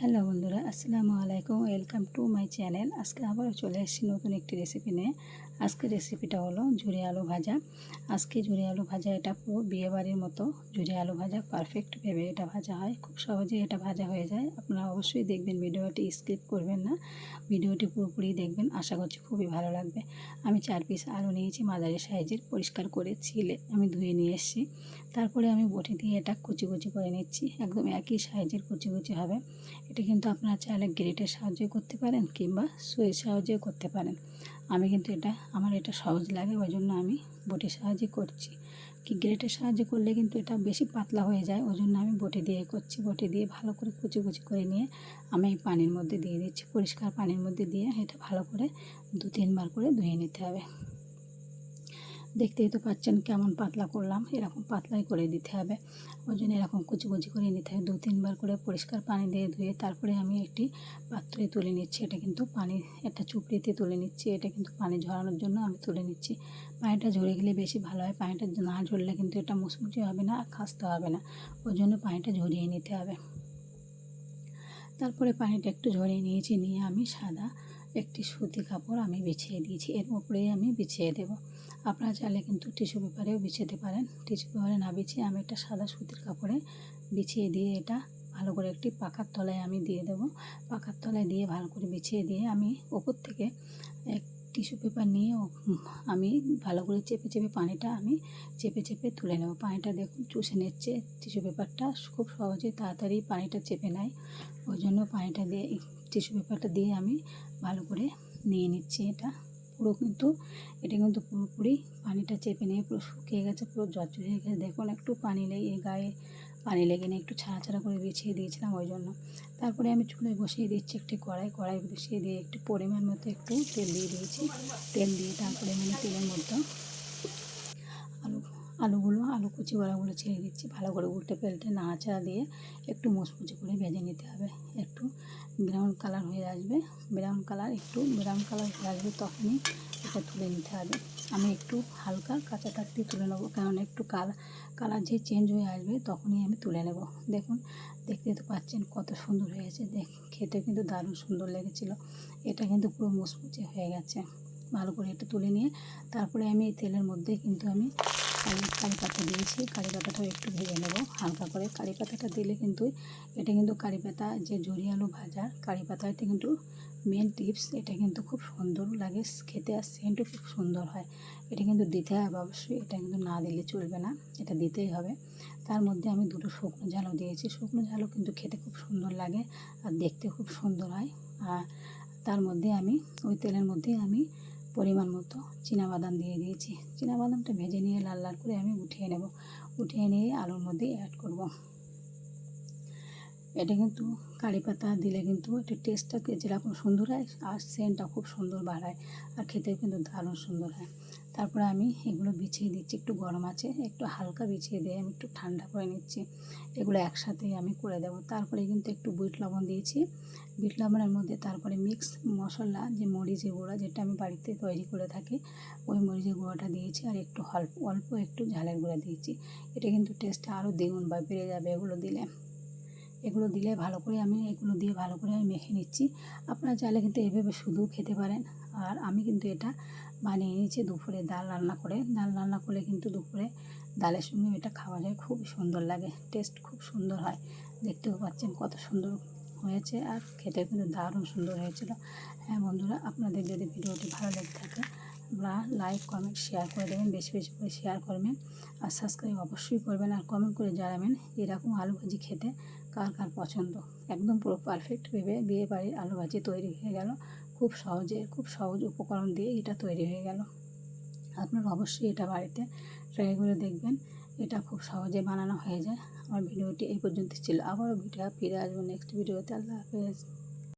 Hello বন্ধুরা, আসসালামু আলাইকুম, ওয়েলকাম টু মাই চ্যানেল। আজকে আবারও চলে এসেছি নতুন একটি রেসিপি নিয়ে। আজকের রেসিপিটা হলো ঝুরি আলু ভাজা। আজকে ঝুরি আলু ভাজা, এটা পুরো বিয়েবাড়ির মতো ঝুরি আলু ভাজা পারফেক্ট ভেবে এটা ভাজা হয়। খুব সহজেই এটা ভাজা হয়ে যায়। আপনারা অবশ্যই দেখবেন ভিডিওটি স্কিপ করবেন না। ভিডিওটি পুরোপুরি দেখবেন, আশা করছি খুবই ভালো লাগবে। আমি চার পিস আলু নিয়েছি, মাঝারি সাইজের, পরিষ্কার করে ছিলে আমি ধুয়ে নিয়ে এসেছি। তারপরে আমি বটি দিয়ে এটা কুচি কুচি করে নিচ্ছি। একদম একই সাইজের কুচি কুচি হবে। এটা কিন্তু আপনারা চাইলে গ্রেটের সাহায্যে করতে পারেন কিংবা সুইয়ের সাহায্যেও করতে পারেন। আমি কিন্তু এটা, আমার এটা সহজ লাগে ওই জন্য আমি বটির সাহায্যে করছি। কি গ্রেটের সাহায্যে করলে কিন্তু এটা বেশি পাতলা হয়ে যায় ওই জন্য আমি বটি দিয়ে করছি। বটি দিয়ে ভালো করে কুচি কুচি করে নিয়ে আমি এই পানির মধ্যে দিয়ে দিচ্ছি। পরিষ্কার পানির মধ্যে দিয়ে এটা ভালো করে দু তিনবার করে ধুয়ে নিতে হবে। দেখতেই তো পাচ্ছেন কেমন পাতলা করলাম। এরকম পাতলাই করে দিতে হবে। ওই জন্য এরকম কুচি কুচি করে নিতে হবে। দু তিনবার করে পরিষ্কার পানি দিয়ে ধুয়ে তারপরে আমি একটি পাত্রে তুলে নিচ্ছি। এটা কিন্তু পানি, একটা চুপড়িতে তুলে নিচ্ছি। এটা কিন্তু পানি ঝরানোর জন্য আমি তুলে নিচ্ছি। পানিটা ঝরে গেলে বেশি ভালো হয়। পানিটা না ঝরলে কিন্তু এটা মুচমুচে হবে না, আর খাসতে হবে না। ওই জন্য পানিটা ঝরিয়ে নিতে হবে। তারপরে পানিটা একটু ঝরিয়ে নিয়েছি। নিয়ে আমি সাদা একটি সুতি কাপড় আমি বিছিয়ে দিয়েছি, এর উপরেই আমি বিছিয়ে দেব। আপনারা চাইলে কিন্তু টিস্যু পেপারেও বিছাতে পারেন। টিস্যু পেপারে না বিছিয়ে আমি একটা সাদা সুতির কাপড়ে বিছিয়ে দিয়ে এটা ভালো করে একটি পাখার তলায় আমি দিয়ে দেব। পাখার তলায় দিয়ে ভালো করে বিছিয়ে দিয়ে আমি ওপর থেকে এক টিস্যু পেপার নিয়ে আমি ভালো করে চেপে চেপে পানিটা আমি চেপে চেপে তুলে নেব। পানিটা দেখুন চুষে নিচ্ছে। টিস্যু পেপারটা খুব সহজে তাড়াতাড়ি পানিটা চেপে নেয়। ওই জন্য পানিটা দিয়ে টিস্যু পেপারটা দিয়ে আমি ভালো করে নিয়ে নিচ্ছি এটা। পুরো কিন্তু, এটা কিন্তু পুরোপুরি পানিটা চেপে নিয়ে পুরো শুকিয়ে গেছে, পুরো জর্জর হয়ে গেছে। দেখুন, একটু পানি লেগে গায়ে পানি লেগে নিয়ে একটু ছাড়া ছাড়া করে বিছিয়ে দিয়েছিলাম ওই জন্য। তারপরে আমি চুলায় বসিয়ে দিচ্ছি একটি কড়াই কড়াই বসিয়ে দিয়ে একটু পরিমাণ মতো একটু তেল দিয়ে দিয়েছি। তেল দিয়ে তারপরে মানে তেলের মধ্যে আলু, আলুগুলো, আলু কুচি বড়াগুলো ছেড়ে দিচ্ছি। ভালো করে উল্টে পেল্টে নাড়াচাড়া দিয়ে একটু মুচমুচে করে ভেজে নিতে হবে। একটু ব্রাউন কালার হয়ে আসবে। ব্রাউন কালার একটু, ব্রাউন কালার হয়ে আসবে তখনই এটা তুলে নিতে হবে। আমি একটু হালকা কাঁচা থাকতে তুলে নেব, কারণ একটু কালার কালার যে চেঞ্জ হয়ে আসবে তখনই আমি তুলে নেব। দেখুন, দেখতে তো পাচ্ছেন কত সুন্দর হয়েছে। দেখ, খেতে কিন্তু দারুণ সুন্দর লেগেছিলো। এটা কিন্তু পুরো মুচমুচে হয়ে গেছে। ভালো করে এটা তুলে নিয়ে, তারপরে আমি এই তেলের মধ্যে কিন্তু আমি কারি পাতা দিয়েছি। কারি পাতাটাও একটু ভেজে নেব। হালকা করে কারি পাতাটা দিলে কিন্তু এটা কিন্তু কারি পাতা, যে জরি আলু ভাজা, কারি পাতাতে কিন্তু মেন টিপস এটা কিন্তু খুব সুন্দর লাগে। খেতে আর সেন্টও খুব সুন্দর হয়। এটা কিন্তু দিতে হবে অবশ্যই, এটা কিন্তু না দিলে চলবে না, এটা দিতেই হবে। তার মধ্যে আমি দুটো শুকনো ঝালও দিয়েছি। শুকনো ঝালও কিন্তু খেতে খুব সুন্দর লাগে আর দেখতে খুব সুন্দর হয়। আর তার মধ্যে আমি, ওই তেলের মধ্যে আমি পরিমাণ মতো বাদাম দিয়ে দিয়েছি। বাদামটা ভেজে নিয়ে লাল লাল করে আমি উঠিয়ে নেব। উঠিয়ে নিয়ে আলুর মধ্যে অ্যাড করব। এটা কিন্তু কারি পাতা দিলে কিন্তু এটা টেস্টটা যেরকম সুন্দর হয় আর সেন্টটা খুব সুন্দর বাড়ায় আর খেতেও কিন্তু দারুণ সুন্দর হয়। তারপরে আমি এগুলো বিছিয়ে দিচ্ছি, একটু গরম আছে, একটু হালকা বিছিয়ে দিয়ে আমি একটু ঠান্ডা করে নিচ্ছি। এগুলো একসাথেই আমি করে দেবো। তারপরে কিন্তু একটু বুট লবণ দিয়েছি। বিট লবণের মধ্যে তারপরে মিক্স মশলা যে মরিচের গুঁড়া যেটা আমি বাড়িতে তৈরি করে থাকি, ওই মরিচের গুঁড়োটা দিয়েছি আর একটু অল্প অল্প একটু ঝালের গুঁড়া দিয়েছি। এটা কিন্তু টেস্টটা আরও দ্বিগুণ বা বেড়ে যাবে এগুলো দিলে। এগুলো দিলে ভালো করে আমি, এগুলো দিয়ে ভালো করে আমি মেখে নিচ্ছি। আপনারা চাইলে কিন্তু এভাবে শুধু খেতে পারেন। আর আমি কিন্তু এটা বানিয়ে নিয়েছি দুপুরে ডাল রান্না করে। ডাল রান্না করলে কিন্তু দুপুরে ডালের সঙ্গে এটা খাওয়া যায় খুব সুন্দর লাগে। টেস্ট খুব সুন্দর হয়। দেখতেও পাচ্ছেন কত সুন্দর হয়েছে আর খেতে কিন্তু দারুণ সুন্দর হয়েছিল। হ্যাঁ বন্ধুরা, আপনাদের যদি ভিডিওটি ভালো লেগে থাকে, আপনারা লাইক কমেন্ট শেয়ার করে দেবেন, বেশি বেশি করে শেয়ার করবেন। আর সাবস্ক্রাইব অবশ্যই করবেন আর কমেন্ট করে জানাবেন এরকম আলু ভাজি খেতে কার কার পছন্দ। একদম পুরো পারফেক্ট ভেবে বিয়ে বাড়ির আলু ভাজি তৈরি হয়ে গেল। খুব সহজে, খুব সহজ উপকরণ দিয়ে এটা তৈরি হয়ে গেল। আপনারা অবশ্যই এটা বাড়িতে ট্রাই করে দেখবেন। এটা খুব সহজে বানানো হয়ে যায়। আমার ভিডিওটি এই পর্যন্ত ছিল। আবারও ভিডিও ফিরে আসব নেক্সট ভিডিওতে আল্লাহ হাফেজ।